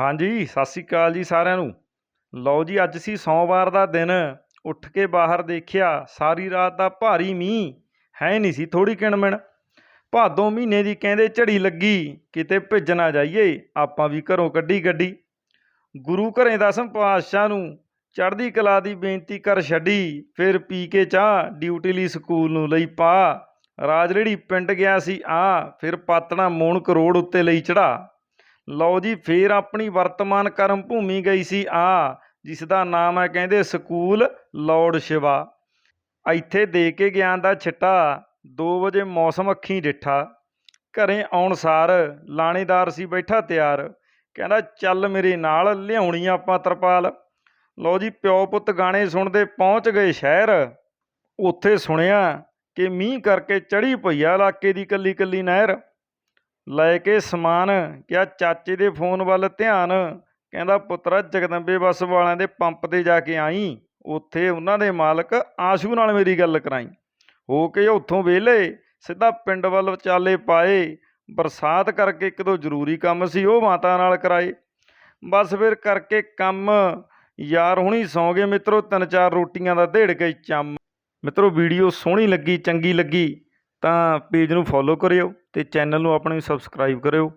ਹਾਂਜੀ, ਸਤਿ ਸ਼੍ਰੀ ਅਕਾਲ ਜੀ ਸਾਰਿਆਂ ਨੂੰ। ਲਓ ਜੀ, ਅੱਜ ਸੀ ਸੋਮਵਾਰ ਦਾ ਦਿਨ, ਉੱਠ ਕੇ ਬਾਹਰ ਦੇਖਿਆ, ਸਾਰੀ ਰਾਤ ਦਾ ਭਾਰੀ ਮੀਂਹ, ਹੈ ਨਹੀਂ ਸੀ ਥੋੜੀ ਕਿਣਮਿਣ। ਭਾਦੋਂ ਮਹੀਨੇ ਦੀ ਕਹਿੰਦੇ ਝੜੀ ਲੱਗੀ, ਕਿਤੇ ਭਿੱਜ ਨਾ ਜਾਈਏ, ਆਪਾਂ ਵੀ ਘਰੋਂ ਕੱਢੀ ਗੱਡੀ। ਗੁਰੂ ਘਰੇ ਦਸਮ ਪਾਤਸ਼ਾਹ ਨੂੰ ਚੜ੍ਹਦੀ ਕਲਾ ਦੀ ਬੇਨਤੀ ਕਰ ਛੱਡੀ, ਫਿਰ ਪੀ ਕੇ ਚਾਹ, ਡਿਊਟੀ ਲਈ ਸਕੂਲ ਨੂੰ ਲਈ ਪਾ। ਰਾਜਰੇੜੀ ਪਿੰਡ ਗਿਆ ਸੀ, ਆ, ਫਿਰ ਪਾਤਣਾ ਮੋਣ ਕਰੋੜ ਉੱਤੇ ਲਈ ਚੜਾ ਲਓ ਜੀ, ਫੇਰ ਆਪਣੀ ਵਰਤਮਾਨ ਕਰਮ ਭੂਮੀ ਗਈ ਸੀ ਆ ਜਿਸ ਦਾ ਨਾਮ ਹੈ ਕਹਿੰਦੇ ਸਕੂਲ ਲੌਰਡ ਸ਼ਿਵਾ। ਇੱਥੇ ਦੇ ਕੇ ਗਿਆਨ ਦਾ ਛਿੱਟਾ 2 ਵਜੇ ਮੌਸਮ ਅੱਖੀਂ ਡਿੱਠਾ। ਘਰੇ ਆਉਣ ਸਾਰ ਲਾਣੇਦਾਰ ਸੀ ਬੈਠਾ ਤਿਆਰ, ਕਹਿੰਦਾ, ਚੱਲ ਮੇਰੇ ਨਾਲ ਲਿਆਉਣੀ ਆਪਾਂ ਤਰਪਾਲ। ਲਓ ਜੀ, ਪਿਓ ਪੁੱਤ ਗਾਣੇ ਸੁਣਦੇ ਪਹੁੰਚ ਗਏ ਸ਼ਹਿਰ। ਉੱਥੇ ਸੁਣਿਆ ਕਿ ਮੀਂਹ ਕਰਕੇ ਚੜੀ ਪਈ ਆ ਇਲਾਕੇ ਦੀ ਕੱਲੀ ਕੱਲੀ ਨਹਿਰ। ਲੈ ਕੇ ਸਮਾਨ, ਕਿਹਾ, ਚਾਚੇ ਦੇ ਫੋਨ ਵੱਲ ਧਿਆਨ। ਕਹਿੰਦਾ, ਪੁੱਤਰਾ, ਜਗਦੰਬੇ ਬੱਸ ਵਾਲਿਆਂ ਦੇ ਪੰਪ ਤੇ ਜਾ ਕੇ ਆਈ। ਉੱਥੇ ਉਹਨਾਂ ਦੇ ਮਾਲਕ ਆਸ਼ੂ ਨਾਲ ਮੇਰੀ ਗੱਲ ਕਰਾਈ। ਹੋ ਕੇ ਉੱਥੋਂ ਵਿਹਲੇ, ਸਿੱਧਾ ਪਿੰਡ ਵੱਲ ਚਾਲੇ ਪਾਏ। ਬਰਸਾਤ ਕਰਕੇ ਇੱਕ ਦੋ ਜ਼ਰੂਰੀ ਕੰਮ ਸੀ, ਉਹ ਮਾਤਾ ਨਾਲ ਕਰਾਏ। ਬਸ ਫਿਰ ਕਰਕੇ ਕੰਮ। ਯਾਰ, ਹੁਣੀ ਸੌਂ ਗਏ ਮਿੱਤਰੋ ਤਿੰਨ ਚਾਰ ਰੋਟੀਆਂ ਦਾ ਢੇੜ ਕੇ ਚੰਮ। ਮਿੱਤਰੋ, ਵੀਡੀਓ ਸੋਹਣੀ ਲੱਗੀ, ਚੰਗੀ ਲੱਗੀ, ਤਾਂ ਪੇਜ ਨੂੰ ਫੋਲੋ ਕਰਿਓ। ਅਤੇ ਚੈਨਲ ਨੂੰ ਆਪਣੇ ਸਬਸਕ੍ਰਾਈਬ ਕਰਿਓ।